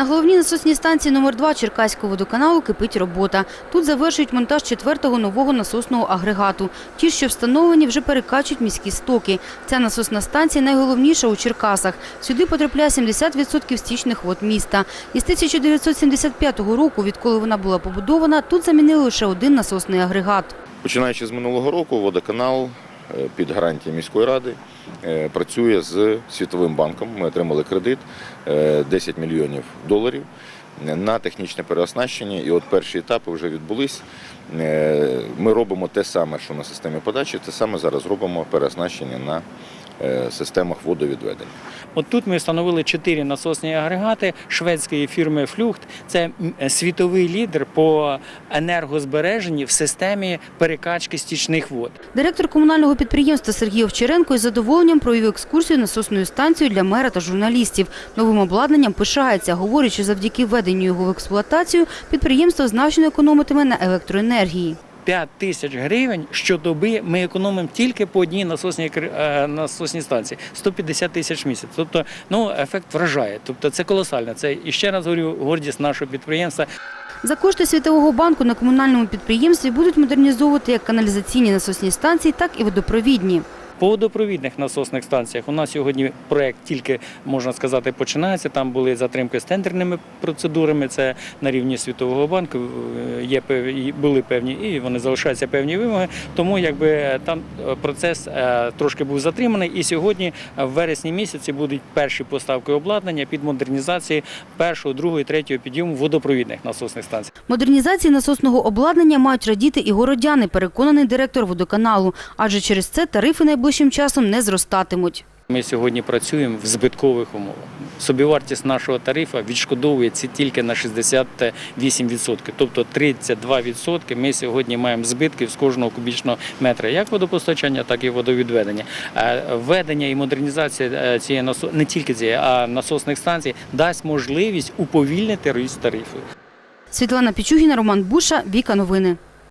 На головній насосній станції номер 2 Черкаського водоканалу кипить робота. Тут завершують монтаж четвертого нового насосного агрегату. Ті, що встановлені, вже перекачують міські стоки. Ця насосна станція найголовніша у Черкасах. Сюди потрапляє 70% стічних вод міста. Із 1975 року, відколи вона була побудована, тут замінили лише один насосний агрегат. Починаючи з минулого року, водоканал під гарантією міської ради е, працює з Світовим банком. Ми отримали кредит е, 10 мільйонів доларів на технічне переоснащення. І от перші етапи вже відбулись. Е, Ми робимо те саме, що на системі подачі, те саме зараз робимо переоснащення на е, системах водовідведення. От тут ми встановили чотири насосні агрегати шведської фірми Флюхт. Це світовий лідер по енергозбереженні в системі перекачки стічних вод. Директор комунального підприємства Сергій Овчаренко із задоволенням провів екскурсію наsoсною станцією для мера та журналістів. Новим обладнанням пишається, говорить, що завдяки введенню його в експлуатацію підприємство значно економитиме на електроенергії. 5 тисяч гривень щодоби ми економимо тільки по одній насосній е, насосній станції 150 тисяч місяць. Тобто, ну ефект вражає. Тобто, це колосально. Це і ще раз говорю, гордість нашого підприємства. За кошти Світового банку на комунальному підприємстві будуть модернізовувати як каналізаційні насосні станції, так і водопровідні. По водопровідних насосних станціях у нас сьогодні проект тільки можна сказати починається. Там були затримки з тендерними процедурами. Це на рівні світового банку. е, Є були певні і вони залишаються певні вимоги. Тому якби там е, процес е, трошки був затриманий. І сьогодні, в вересні місяці, будуть перші поставки обладнання під модернізації першого, другого і третього підйому водопровідних насосних станцій. Модернізації насосного обладнання мають радіти і городяни, переконаний директор водоканалу. Адже через це тарифи найближчим часом не зростатимуть. Ми сьогодні працюємо в збиткових умовах. Собівартість нашого тарифа відшкодовується тільки на 68%. Тобто 32% ми сьогодні маємо збитків з кожного кубічного метра, як водопостачання, так і водовідведення. Е, Введення і модернізація е, цієї не тільки цієї, а насосних станцій дасть можливість уповільнити ріст тарифів. Світлана Пічугіна, Роман Буша, Віка Новини.